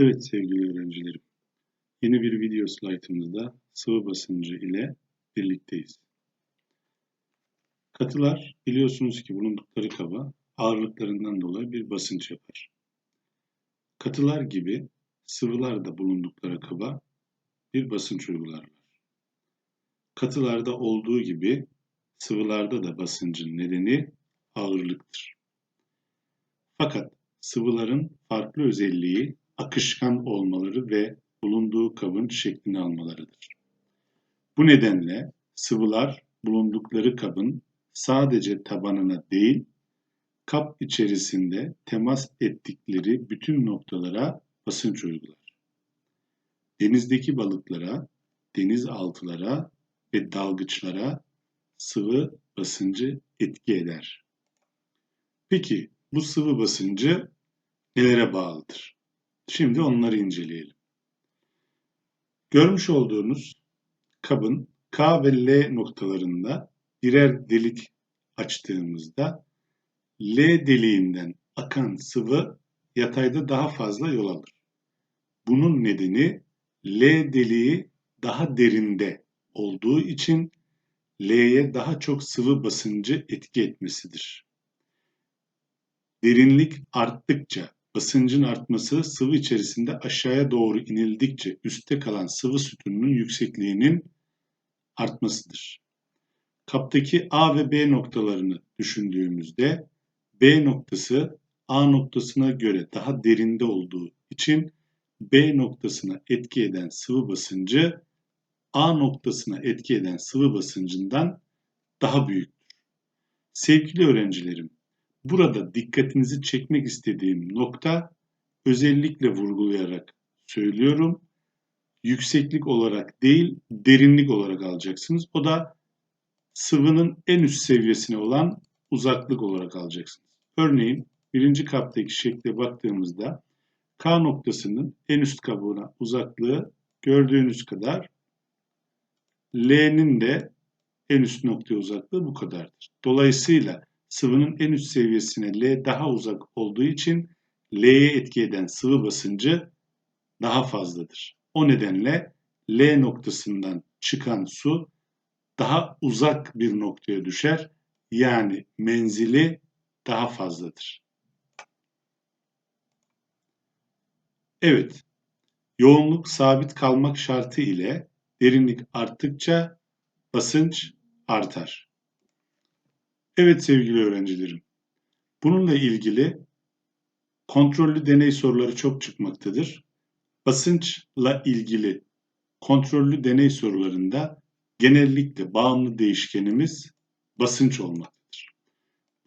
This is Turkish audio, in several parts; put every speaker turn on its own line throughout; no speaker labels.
Evet sevgili öğrencilerim, yeni bir video slaytımızda sıvı basıncı ile birlikteyiz. Katılar biliyorsunuz ki bulundukları kaba ağırlıklarından dolayı bir basınç yapar. Katılar gibi sıvılar da bulundukları kaba bir basınç uygularlar. Katılarda olduğu gibi sıvılarda da basıncın nedeni ağırlıktır. Fakat sıvıların farklı özelliği akışkan olmaları ve bulunduğu kabın şeklini almalarıdır. Bu nedenle sıvılar bulundukları kabın sadece tabanına değil, kap içerisinde temas ettikleri bütün noktalara basınç uygular. Denizdeki balıklara, denizaltılara ve dalgıçlara sıvı basıncı etki eder. Peki bu sıvı basıncı nelere bağlıdır? Şimdi onları inceleyelim. Görmüş olduğunuz kabın K ve L noktalarında birer delik açtığımızda L deliğinden akan sıvı yatayda daha fazla yol alır. Bunun nedeni L deliği daha derinde olduğu için L'ye daha çok sıvı basıncı etki etmesidir. Derinlik arttıkça basıncın artması sıvı içerisinde aşağıya doğru inildikçe üstte kalan sıvı sütununun yüksekliğinin artmasıdır. Kaptaki A ve B noktalarını düşündüğümüzde B noktası A noktasına göre daha derinde olduğu için B noktasına etki eden sıvı basıncı A noktasına etki eden sıvı basıncından daha büyüktür. Sevgili öğrencilerim, Burada dikkatinizi çekmek istediğim nokta özellikle vurgulayarak söylüyorum. Yükseklik olarak değil, derinlik olarak alacaksınız. O da sıvının en üst seviyesine olan uzaklık olarak alacaksınız. Örneğin birinci kaptaki şekle baktığımızda K noktasının en üst kabuğuna uzaklığı gördüğünüz kadar L'nin de en üst noktaya uzaklığı bu kadardır. Dolayısıyla sıvının en üst seviyesine L daha uzak olduğu için L'ye etki eden sıvı basıncı daha fazladır. O nedenle L noktasından çıkan su daha uzak bir noktaya düşer. Yani menzili daha fazladır. Evet, yoğunluk sabit kalmak şartı ile derinlik arttıkça basınç artar. Evet sevgili öğrencilerim. Bununla ilgili kontrollü deney soruları çok çıkmaktadır. Basınçla ilgili kontrollü deney sorularında genellikle bağımlı değişkenimiz basınç olmaktadır.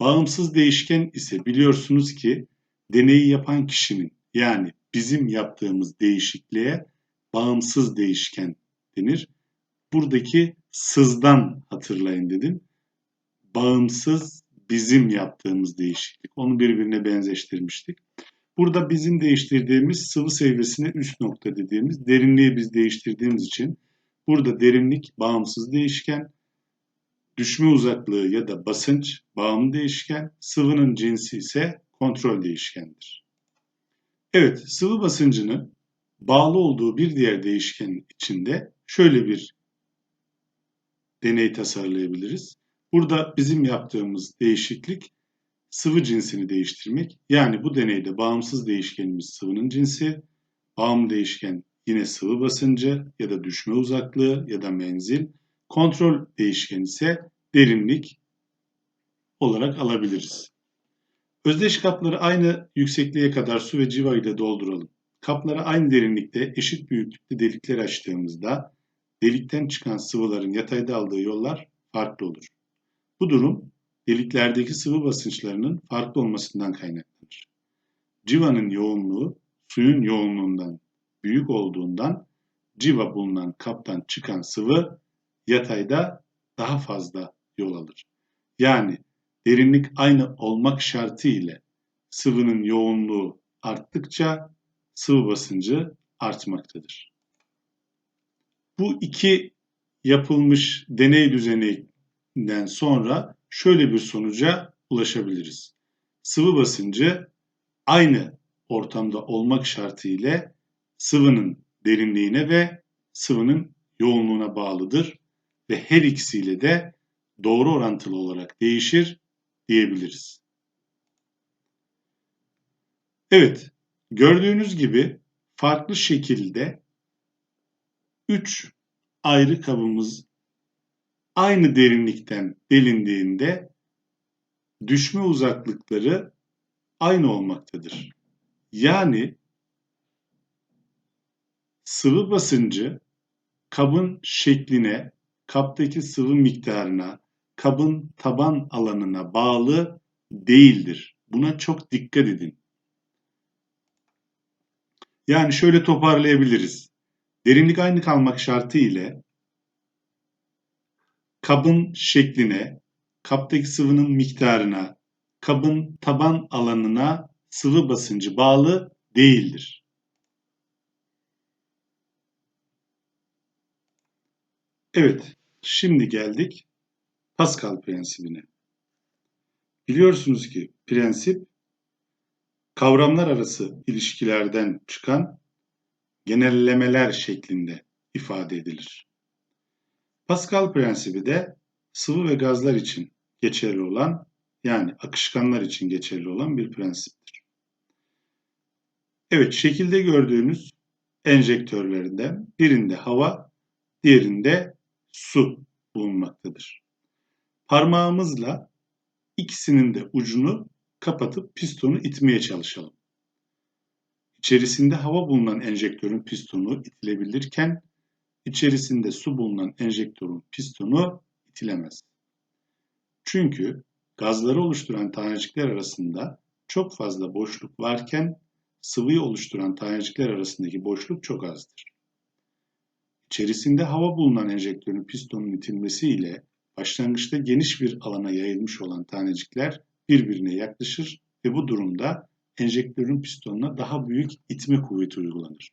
Bağımsız değişken ise biliyorsunuz ki deneyi yapan kişinin yani bizim yaptığımız değişikliğe bağımsız değişken denir. Buradaki sızdan hatırlayın dedim bağımsız bizim yaptığımız değişiklik. Onu birbirine benzeştirmiştik. Burada bizim değiştirdiğimiz sıvı seviyesine üst nokta dediğimiz derinliği biz değiştirdiğimiz için burada derinlik bağımsız değişken, düşme uzaklığı ya da basınç bağımlı değişken, sıvının cinsi ise kontrol değişkendir. Evet, sıvı basıncının bağlı olduğu bir diğer değişken içinde şöyle bir deney tasarlayabiliriz. Burada bizim yaptığımız değişiklik sıvı cinsini değiştirmek. Yani bu deneyde bağımsız değişkenimiz sıvının cinsi, bağımlı değişken yine sıvı basıncı ya da düşme uzaklığı ya da menzil, kontrol değişken ise derinlik olarak alabiliriz. Özdeş kapları aynı yüksekliğe kadar su ve civa ile dolduralım. Kaplara aynı derinlikte eşit büyüklükte delikler açtığımızda delikten çıkan sıvıların yatayda aldığı yollar farklı olur. Bu durum deliklerdeki sıvı basınçlarının farklı olmasından kaynaklanır. Civanın yoğunluğu suyun yoğunluğundan büyük olduğundan civa bulunan kaptan çıkan sıvı yatayda daha fazla yol alır. Yani derinlik aynı olmak şartı ile sıvının yoğunluğu arttıkça sıvı basıncı artmaktadır. Bu iki yapılmış deney düzeni den sonra şöyle bir sonuca ulaşabiliriz. Sıvı basıncı aynı ortamda olmak şartı ile sıvının derinliğine ve sıvının yoğunluğuna bağlıdır ve her ikisiyle de doğru orantılı olarak değişir diyebiliriz. Evet, gördüğünüz gibi farklı şekilde 3 ayrı kabımız aynı derinlikten delindiğinde düşme uzaklıkları aynı olmaktadır. Yani sıvı basıncı kabın şekline, kaptaki sıvı miktarına, kabın taban alanına bağlı değildir. Buna çok dikkat edin. Yani şöyle toparlayabiliriz. Derinlik aynı kalmak şartı ile kabın şekline, kaptaki sıvının miktarına, kabın taban alanına sıvı basıncı bağlı değildir. Evet, şimdi geldik Pascal prensibine. Biliyorsunuz ki prensip kavramlar arası ilişkilerden çıkan genellemeler şeklinde ifade edilir. Pascal prensibi de sıvı ve gazlar için geçerli olan yani akışkanlar için geçerli olan bir prensiptir. Evet şekilde gördüğünüz enjektörlerinden birinde hava, diğerinde su bulunmaktadır. Parmağımızla ikisinin de ucunu kapatıp pistonu itmeye çalışalım. İçerisinde hava bulunan enjektörün pistonu itilebilirken içerisinde su bulunan enjektörün pistonu itilemez. Çünkü gazları oluşturan tanecikler arasında çok fazla boşluk varken sıvıyı oluşturan tanecikler arasındaki boşluk çok azdır. İçerisinde hava bulunan enjektörün pistonun itilmesi ile başlangıçta geniş bir alana yayılmış olan tanecikler birbirine yaklaşır ve bu durumda enjektörün pistonuna daha büyük itme kuvveti uygulanır.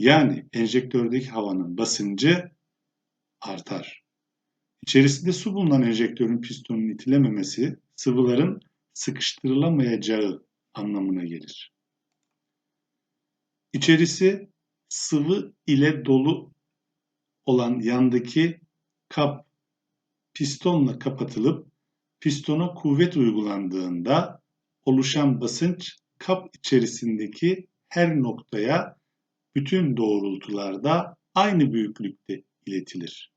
Yani enjektördeki havanın basıncı artar. İçerisinde su bulunan enjektörün pistonunun itilememesi sıvıların sıkıştırılamayacağı anlamına gelir. İçerisi sıvı ile dolu olan yandaki kap pistonla kapatılıp pistona kuvvet uygulandığında oluşan basınç kap içerisindeki her noktaya bütün doğrultularda aynı büyüklükte iletilir.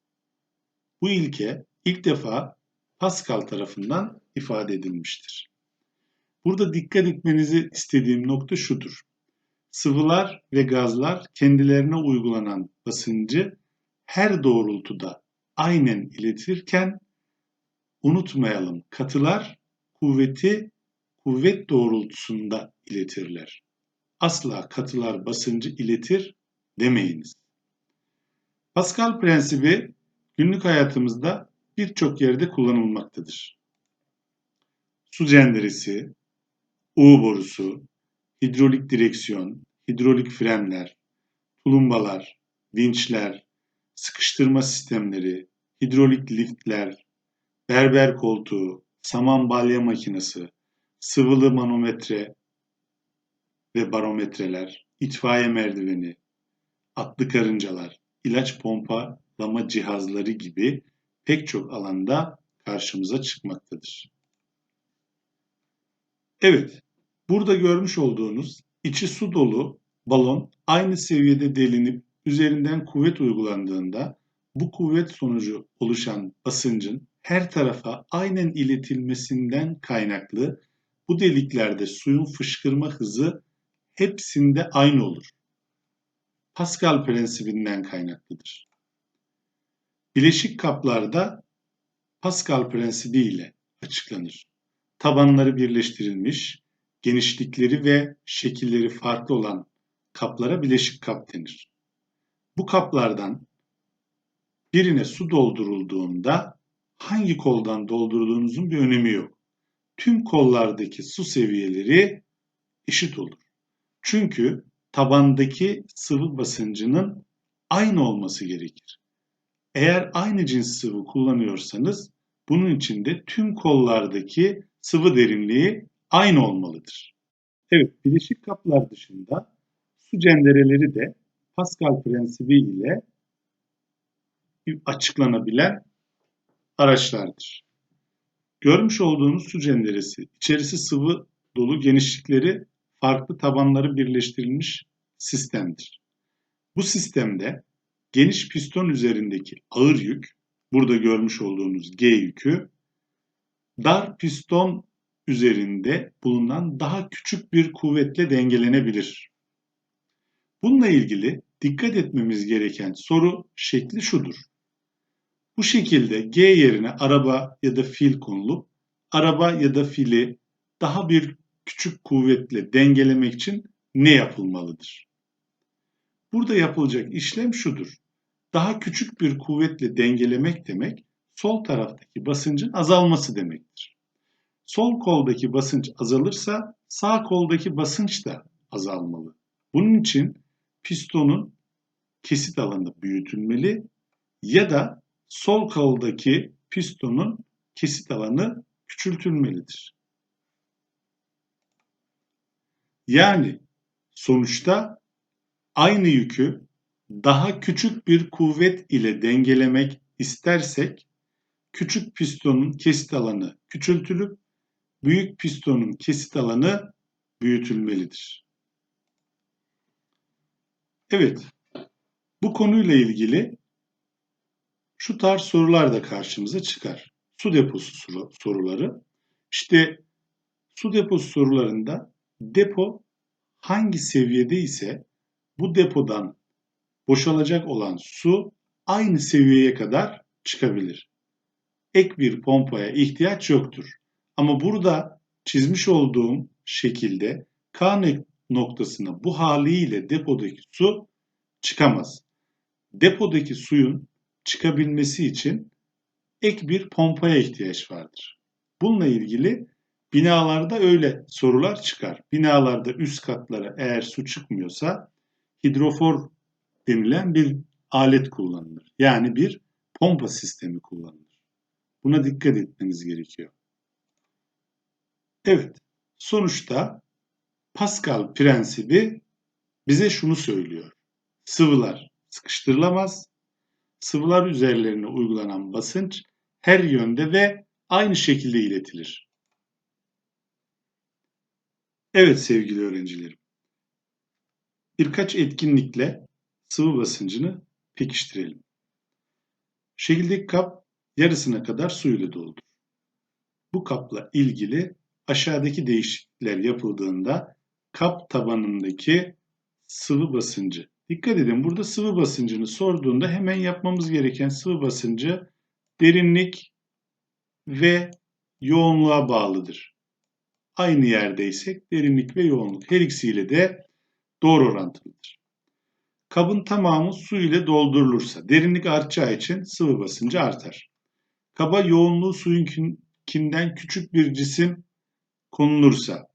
Bu ilke ilk defa Pascal tarafından ifade edilmiştir. Burada dikkat etmenizi istediğim nokta şudur. Sıvılar ve gazlar kendilerine uygulanan basıncı her doğrultuda aynen iletirken unutmayalım katılar kuvveti kuvvet doğrultusunda iletirler. Asla katılar basıncı iletir demeyiniz. Pascal prensibi günlük hayatımızda birçok yerde kullanılmaktadır. Su cenderesi, U borusu, hidrolik direksiyon, hidrolik frenler, tulumbalar, vinçler, sıkıştırma sistemleri, hidrolik liftler, berber koltuğu, saman balya makinesi, sıvılı manometre ve barometreler, itfaiye merdiveni, atlı karıncalar, ilaç pompalama cihazları gibi pek çok alanda karşımıza çıkmaktadır. Evet, burada görmüş olduğunuz içi su dolu balon aynı seviyede delinip üzerinden kuvvet uygulandığında bu kuvvet sonucu oluşan basıncın her tarafa aynen iletilmesinden kaynaklı bu deliklerde suyun fışkırma hızı hepsinde aynı olur. Pascal prensibinden kaynaklıdır. Bileşik kaplarda Pascal prensibi ile açıklanır. Tabanları birleştirilmiş, genişlikleri ve şekilleri farklı olan kaplara bileşik kap denir. Bu kaplardan birine su doldurulduğunda hangi koldan doldurduğunuzun bir önemi yok. Tüm kollardaki su seviyeleri eşit olur. Çünkü tabandaki sıvı basıncının aynı olması gerekir. Eğer aynı cins sıvı kullanıyorsanız bunun için de tüm kollardaki sıvı derinliği aynı olmalıdır. Evet, bileşik kaplar dışında Su cendereleri de Pascal prensibi ile açıklanabilen araçlardır. Görmüş olduğunuz su cenderesi, içerisi sıvı dolu genişlikleri farklı tabanları birleştirilmiş sistemdir. Bu sistemde geniş piston üzerindeki ağır yük, burada görmüş olduğunuz G yükü, dar piston üzerinde bulunan daha küçük bir kuvvetle dengelenebilir. Bununla ilgili dikkat etmemiz gereken soru şekli şudur. Bu şekilde G yerine araba ya da fil konulup araba ya da fili daha bir küçük kuvvetle dengelemek için ne yapılmalıdır? Burada yapılacak işlem şudur. Daha küçük bir kuvvetle dengelemek demek sol taraftaki basıncın azalması demektir. Sol koldaki basınç azalırsa sağ koldaki basınç da azalmalı. Bunun için pistonun kesit alanı büyütülmeli ya da sol koldaki pistonun kesit alanı küçültülmelidir. Yani sonuçta aynı yükü daha küçük bir kuvvet ile dengelemek istersek küçük pistonun kesit alanı küçültülüp büyük pistonun kesit alanı büyütülmelidir. Evet, bu konuyla ilgili şu tarz sorular da karşımıza çıkar. Su deposu soruları. İşte su deposu sorularında depo hangi seviyede ise bu depodan boşalacak olan su aynı seviyeye kadar çıkabilir. Ek bir pompaya ihtiyaç yoktur. Ama burada çizmiş olduğum şekilde K noktasına bu haliyle depodaki su çıkamaz. Depodaki suyun çıkabilmesi için ek bir pompaya ihtiyaç vardır. Bununla ilgili binalarda öyle sorular çıkar. Binalarda üst katlara eğer su çıkmıyorsa hidrofor denilen bir alet kullanılır. Yani bir pompa sistemi kullanılır. Buna dikkat etmeniz gerekiyor. Evet, sonuçta Pascal prensibi bize şunu söylüyor. Sıvılar sıkıştırılamaz, sıvılar üzerlerine uygulanan basınç her yönde ve aynı şekilde iletilir. Evet sevgili öğrencilerim. Birkaç etkinlikle sıvı basıncını pekiştirelim. Şekildeki kap yarısına kadar su ile doldur. Bu kapla ilgili aşağıdaki değişiklikler yapıldığında kap tabanındaki sıvı basıncı. Dikkat edin burada sıvı basıncını sorduğunda hemen yapmamız gereken sıvı basıncı derinlik ve yoğunluğa bağlıdır. Aynı yerdeysek derinlik ve yoğunluk her ikisiyle de doğru orantılıdır. Kabın tamamı su ile doldurulursa derinlik artacağı için sıvı basıncı artar. Kaba yoğunluğu suyunkinden küçük bir cisim konulursa,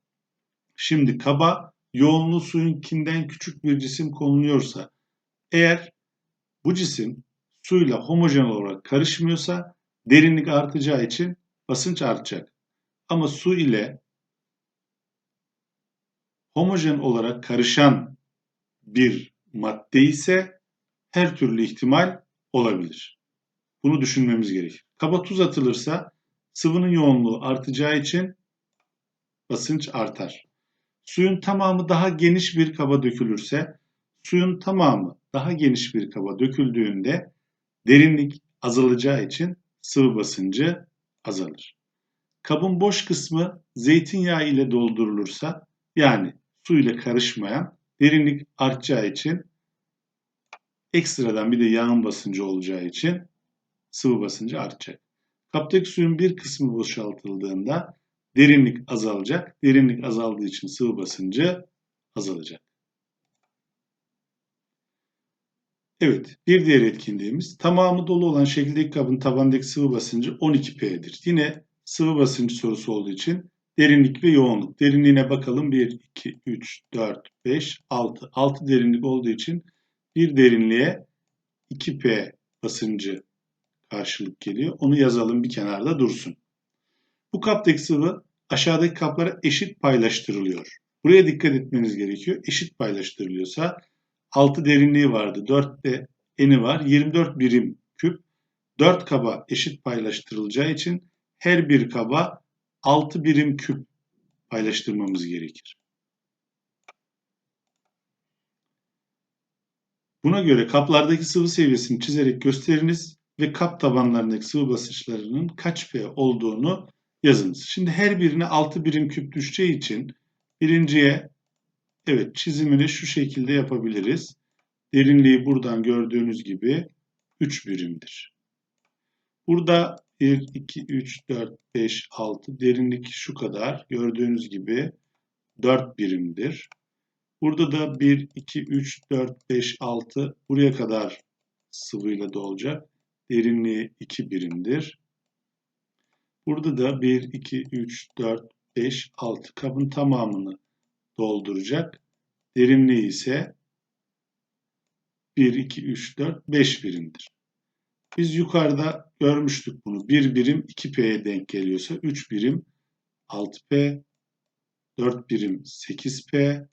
şimdi kaba yoğunluğu suyunkinden küçük bir cisim konuluyorsa, eğer bu cisim suyla homojen olarak karışmıyorsa derinlik artacağı için basınç artacak. Ama su ile homojen olarak karışan bir madde ise her türlü ihtimal olabilir. Bunu düşünmemiz gerekir. Kaba tuz atılırsa sıvının yoğunluğu artacağı için basınç artar. Suyun tamamı daha geniş bir kaba dökülürse, suyun tamamı daha geniş bir kaba döküldüğünde derinlik azalacağı için sıvı basıncı azalır. Kabın boş kısmı zeytinyağı ile doldurulursa, yani su ile karışmayan derinlik artacağı için ekstradan bir de yağın basıncı olacağı için sıvı basıncı artacak. Kaptaki suyun bir kısmı boşaltıldığında derinlik azalacak. Derinlik azaldığı için sıvı basıncı azalacak. Evet, bir diğer etkinliğimiz tamamı dolu olan şekildeki kabın tabandaki sıvı basıncı 12P'dir. Yine sıvı basıncı sorusu olduğu için derinlik ve yoğunluk. Derinliğine bakalım. 1, 2, 3, 4, 5, 6. 6 derinlik olduğu için bir derinliğe 2P basıncı karşılık geliyor. Onu yazalım bir kenarda dursun. Bu kaptaki sıvı aşağıdaki kaplara eşit paylaştırılıyor. Buraya dikkat etmeniz gerekiyor. Eşit paylaştırılıyorsa 6 derinliği vardı. 4 de eni var. 24 birim küp. 4 kaba eşit paylaştırılacağı için her bir kaba 6 birim küp paylaştırmamız gerekir. Buna göre kaplardaki sıvı seviyesini çizerek gösteriniz ve kap tabanlarındaki sıvı basınçlarının kaç P olduğunu yazınız. Şimdi her birine 6 birim küp düşeceği için birinciye evet çizimini şu şekilde yapabiliriz. Derinliği buradan gördüğünüz gibi 3 birimdir. Burada 1, 2, 3, 4, 5, 6 derinlik şu kadar. Gördüğünüz gibi 4 birimdir. Burada da 1, 2, 3, 4, 5, 6 buraya kadar sıvıyla dolacak. Derinliği 2 birimdir. Burada da 1, 2, 3, 4, 5, 6 kabın tamamını dolduracak. Derinliği ise 1, 2, 3, 4, 5 birimdir. Biz yukarıda görmüştük bunu. 1 birim 2P'ye denk geliyorsa 3 birim 6P, 4 birim 8P,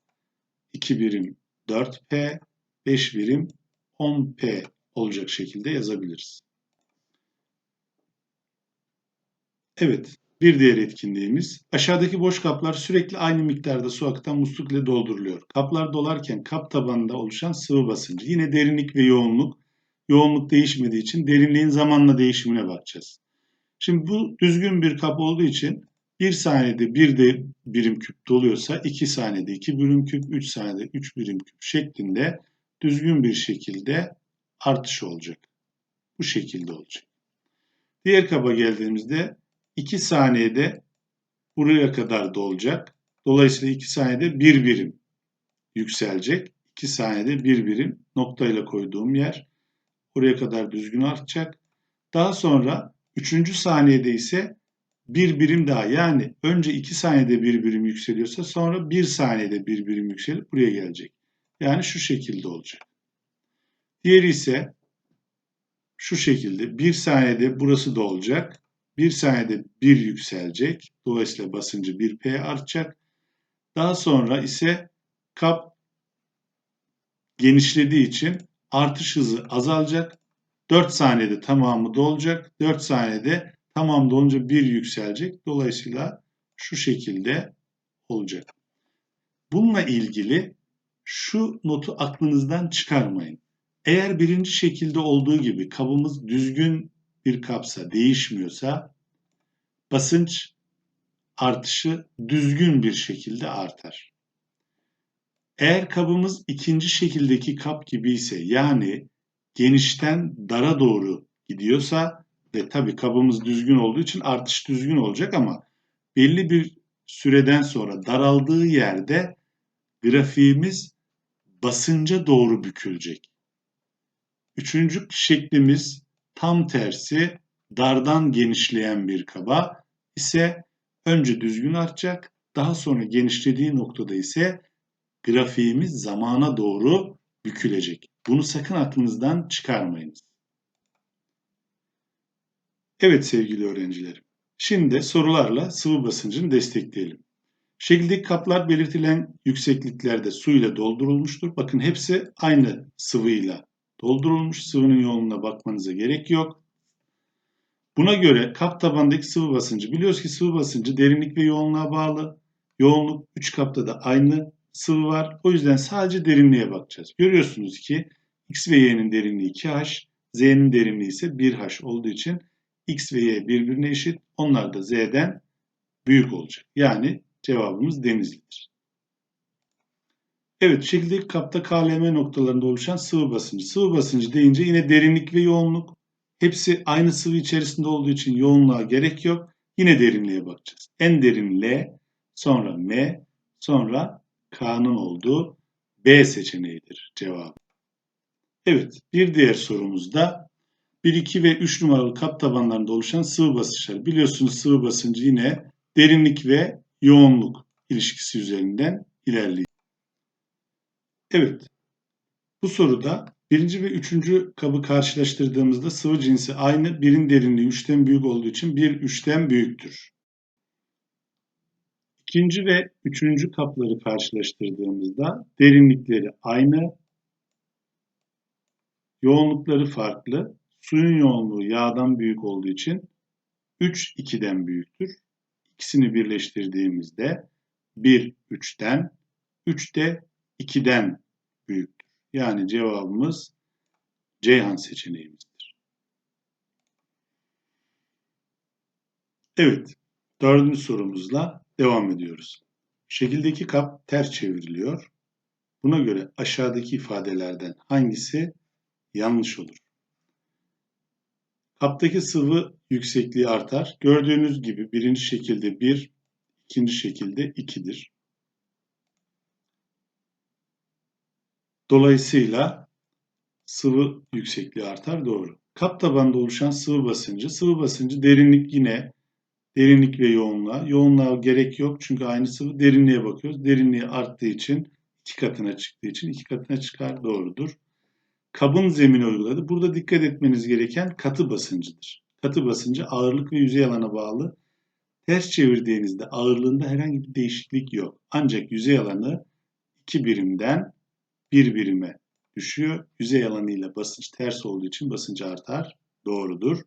2 birim 4P, 5 birim 10P olacak şekilde yazabiliriz. Evet, bir diğer etkinliğimiz. Aşağıdaki boş kaplar sürekli aynı miktarda su akıtan musluk ile dolduruluyor. Kaplar dolarken kap tabanında oluşan sıvı basıncı. Yine derinlik ve yoğunluk. Yoğunluk değişmediği için derinliğin zamanla değişimine bakacağız. Şimdi bu düzgün bir kap olduğu için 1 saniyede 1 de birim küp doluyorsa 2 saniyede 2 birim küp, 3 saniyede 3 birim küp şeklinde düzgün bir şekilde artış olacak. Bu şekilde olacak. Diğer kaba geldiğimizde 2 saniyede buraya kadar dolacak. Dolayısıyla 2 saniyede 1 birim yükselecek. 2 saniyede 1 birim noktayla koyduğum yer buraya kadar düzgün artacak. Daha sonra 3. saniyede ise bir birim daha yani önce 2 saniyede bir birim yükseliyorsa sonra 1 saniyede bir birim yükselip buraya gelecek. Yani şu şekilde olacak. Diğeri ise şu şekilde 1 saniyede burası da olacak. 1 saniyede 1 yükselecek. Dolayısıyla basıncı 1P artacak. Daha sonra ise kap genişlediği için artış hızı azalacak. 4 saniyede tamamı dolacak. 4 saniyede tamam dolunca 1 yükselecek. Dolayısıyla şu şekilde olacak. Bununla ilgili şu notu aklınızdan çıkarmayın. Eğer birinci şekilde olduğu gibi kabımız düzgün bir kapsa değişmiyorsa basınç artışı düzgün bir şekilde artar. Eğer kabımız ikinci şekildeki kap gibi ise yani genişten dara doğru gidiyorsa ve tabi kabımız düzgün olduğu için artış düzgün olacak ama belli bir süreden sonra daraldığı yerde grafiğimiz basınca doğru bükülecek. Üçüncü şeklimiz tam tersi dardan genişleyen bir kaba ise önce düzgün artacak, daha sonra genişlediği noktada ise grafiğimiz zamana doğru bükülecek. Bunu sakın aklınızdan çıkarmayınız. Evet sevgili öğrencilerim. Şimdi sorularla sıvı basıncını destekleyelim. Şekildeki kaplar belirtilen yüksekliklerde su ile doldurulmuştur. Bakın hepsi aynı sıvıyla doldurulmuş. Sıvının yoğunluğuna bakmanıza gerek yok. Buna göre kap tabandaki sıvı basıncı. Biliyoruz ki sıvı basıncı derinlik ve yoğunluğa bağlı. Yoğunluk 3 kapta da aynı sıvı var. O yüzden sadece derinliğe bakacağız. Görüyorsunuz ki X ve Y'nin derinliği 2H, Z'nin derinliği ise 1H olduğu için X ve Y birbirine eşit. Onlar da Z'den büyük olacak. Yani cevabımız Denizli'dir. Evet, şekildeki kapta KLM noktalarında oluşan sıvı basıncı. Sıvı basıncı deyince yine derinlik ve yoğunluk. Hepsi aynı sıvı içerisinde olduğu için yoğunluğa gerek yok. Yine derinliğe bakacağız. En derin L, sonra M, sonra K'nın olduğu B seçeneğidir cevabı. Evet, bir diğer sorumuzda 1, 2 ve 3 numaralı kap tabanlarında oluşan sıvı basınçlar. Biliyorsunuz sıvı basıncı yine derinlik ve yoğunluk ilişkisi üzerinden ilerliyor. Evet, bu soruda birinci ve üçüncü kabı karşılaştırdığımızda sıvı cinsi aynı. Birin derinliği 3'ten büyük olduğu için 1 3'ten büyüktür. İkinci ve üçüncü kapları karşılaştırdığımızda derinlikleri aynı, yoğunlukları farklı. Suyun yoğunluğu yağdan büyük olduğu için 3 2'den büyüktür. İkisini birleştirdiğimizde 1 3'ten, 3 de 2'den büyüktür. Yani cevabımız Ceyhan seçeneğimizdir. Evet, dördüncü sorumuzla devam ediyoruz. Şekildeki kap ters çevriliyor. Buna göre aşağıdaki ifadelerden hangisi yanlış olur? Kaptaki sıvı yüksekliği artar. Gördüğünüz gibi birinci şekilde 1, ikinci şekilde 2'dir. Dolayısıyla sıvı yüksekliği artar. Doğru. Kap tabanında oluşan sıvı basıncı. Sıvı basıncı derinlik yine derinlik ve yoğunluğa. Yoğunluğa gerek yok çünkü aynı sıvı derinliğe bakıyoruz. Derinliği arttığı için iki katına çıktığı için iki katına çıkar. Doğrudur. Kabın zemini uyguladı. Burada dikkat etmeniz gereken katı basıncıdır. Katı basıncı ağırlık ve yüzey alana bağlı. Ters çevirdiğinizde ağırlığında herhangi bir değişiklik yok. Ancak yüzey alanı 2 birimden 1 birime düşüyor. Yüzey alanıyla basınç ters olduğu için basıncı artar. Doğrudur.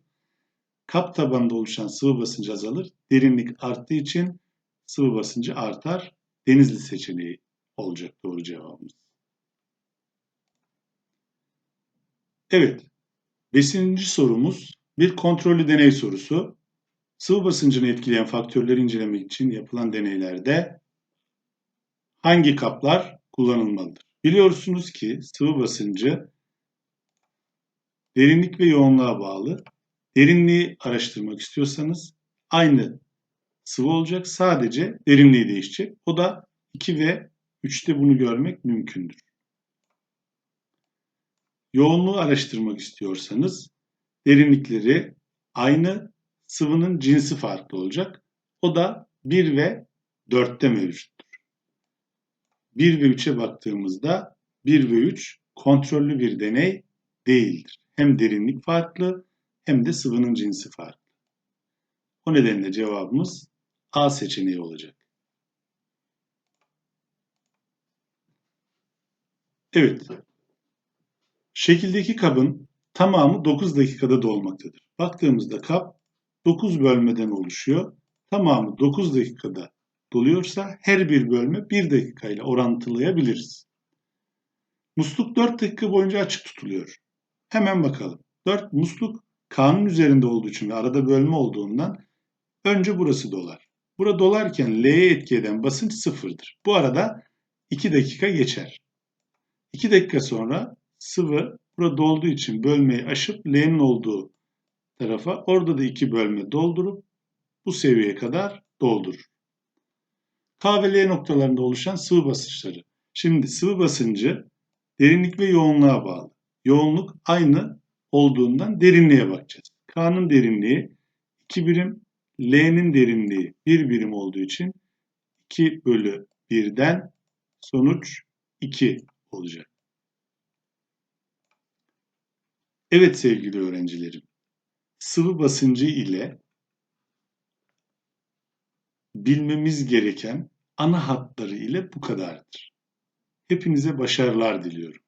Kap tabanında oluşan sıvı basıncı azalır. Derinlik arttığı için sıvı basıncı artar. Denizli seçeneği olacak doğru cevabımız. Evet. Beşinci sorumuz bir kontrollü deney sorusu. Sıvı basıncını etkileyen faktörleri incelemek için yapılan deneylerde hangi kaplar kullanılmalıdır? Biliyorsunuz ki sıvı basıncı derinlik ve yoğunluğa bağlı. Derinliği araştırmak istiyorsanız aynı sıvı olacak. Sadece derinliği değişecek. O da 2 ve 3'te bunu görmek mümkündür. Yoğunluğu araştırmak istiyorsanız derinlikleri aynı, sıvının cinsi farklı olacak. O da 1 ve 4'te mevcuttur. 1 ve 3'e baktığımızda 1 ve 3 kontrollü bir deney değildir. Hem derinlik farklı hem de sıvının cinsi farklı. O nedenle cevabımız A seçeneği olacak. Evet. Şekildeki kabın tamamı 9 dakikada dolmaktadır. Baktığımızda kap 9 bölmeden oluşuyor. Tamamı 9 dakikada doluyorsa her bir bölme 1 dakikayla orantılayabiliriz. Musluk 4 dakika boyunca açık tutuluyor. Hemen bakalım. 4 musluk K'nın üzerinde olduğu için ve arada bölme olduğundan önce burası dolar. Bura dolarken L'ye etki eden basınç sıfırdır. Bu arada 2 dakika geçer. 2 dakika sonra sıvı burada dolduğu için bölmeyi aşıp L'nin olduğu tarafa orada da iki bölme doldurup bu seviyeye kadar doldurur. K ve L noktalarında oluşan sıvı basınçları. Şimdi sıvı basıncı derinlik ve yoğunluğa bağlı. Yoğunluk aynı olduğundan derinliğe bakacağız. K'nın derinliği 2 birim, L'nin derinliği 1 birim olduğu için 2 bölü 1'den sonuç 2 olacak. Evet sevgili öğrencilerim, sıvı basıncı ile bilmemiz gereken ana hatları ile bu kadardır. Hepinize başarılar diliyorum.